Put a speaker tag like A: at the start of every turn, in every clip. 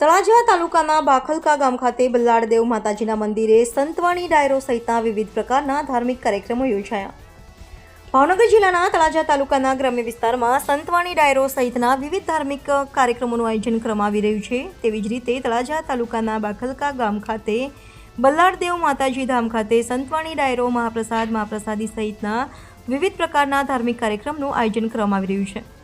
A: તળાજા તાલુકાના બાખલકા ગામ ખાતે બલ્લાળદેવ માતાજીના મંદિરે સંતવાણી ડાયરો સહિતના વિવિધ પ્રકારના ધાર્મિક કાર્યક્રમો યોજાયા. ભાવનગર જિલ્લાના તળાજા તાલુકાના ગ્રામ્ય વિસ્તારમાં સંતવાણી ડાયરો સહિતના વિવિધ ધાર્મિક કાર્યક્રમોનું આયોજન કરવામાં આવી રહ્યું છે. તેવી જ રીતે તળાજા તાલુકાના બાખલકા ગામ ખાતે બલ્લાળદેવ માતાજી ધામ ખાતે સંતવાણી ડાયરો મહાપ્રસાદ, મહાપ્રસાદી સહિતના વિવિધ પ્રકારના ધાર્મિક કાર્યક્રમનું આયોજન કરવામાં આવી રહ્યું છે.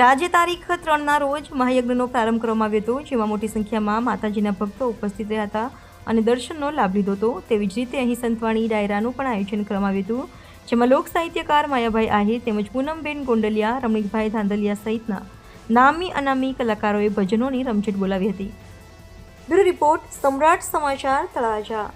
A: આજે તારીખ ત્રણના રોજ મહાયજ્ઞનો પ્રારંભ કરવામાં આવ્યો હતો, જેમાં મોટી સંખ્યામાં માતાજીના ભક્તો ઉપસ્થિત રહ્યા હતા અને દર્શનનો લાભ લીધો હતો. તેવી જ રીતે અહીં સંતવાણી ડાયરાનું પણ આયોજન કરવામાં આવ્યું હતું, જેમાં લોક સાહિત્યકાર માયાભાઈ આહિર તેમજ પૂનમબેન ગોંડલિયા, રમણીકભાઈ ધાંધલિયા સહિતના નામી અનામી કલાકારોએ ભજનોની રમઝટ બોલાવી હતી. બ્યુરો રિપોર્ટ, સમ્રાટ સમાચાર, તળાજા.